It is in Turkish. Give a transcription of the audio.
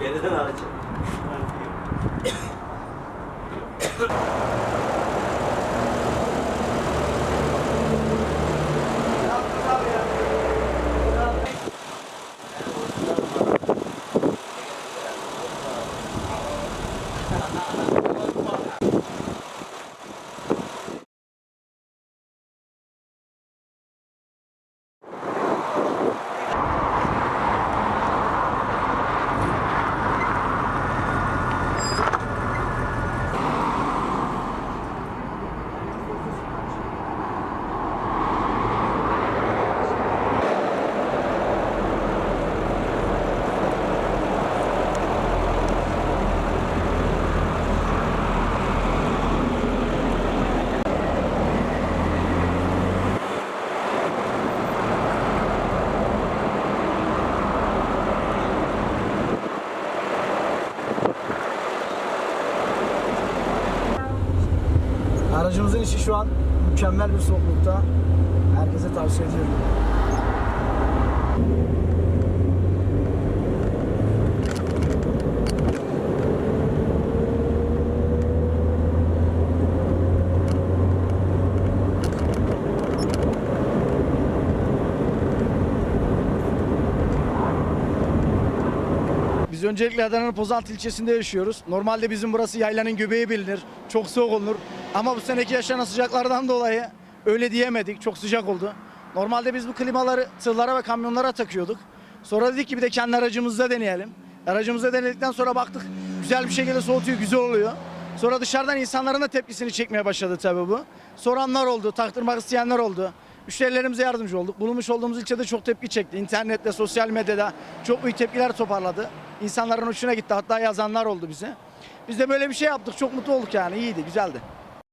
얘네들 나왔지. Aracımızın içi şu an mükemmel bir soğuklukta. Herkese tavsiye ediyorum. Biz öncelikle Adana'nın Pozantı ilçesinde yaşıyoruz. Normalde bizim burası yaylanın göbeği bilinir. Çok soğuk olur. Ama bu seneki yaşanan sıcaklardan dolayı öyle diyemedik. Çok sıcak oldu. Normalde biz bu klimaları tırlara ve kamyonlara takıyorduk. Sonra dedik ki bir de kendi aracımızda deneyelim. Aracımızda denedikten sonra baktık güzel bir şekilde soğutuyor, güzel oluyor. Sonra dışarıdan insanların da tepkisini çekmeye başladı tabii bu. Soranlar oldu, taktırmak isteyenler oldu. Müşterilerimize yardımcı olduk. Bulunmuş olduğumuz ilçede çok tepki çekti. İnternette, sosyal medyada çok büyük tepkiler toparladı. İnsanların hoşuna gitti. Hatta yazanlar oldu bize. Biz de böyle bir şey yaptık. Çok mutlu olduk yani. İyiydi, güzeldi.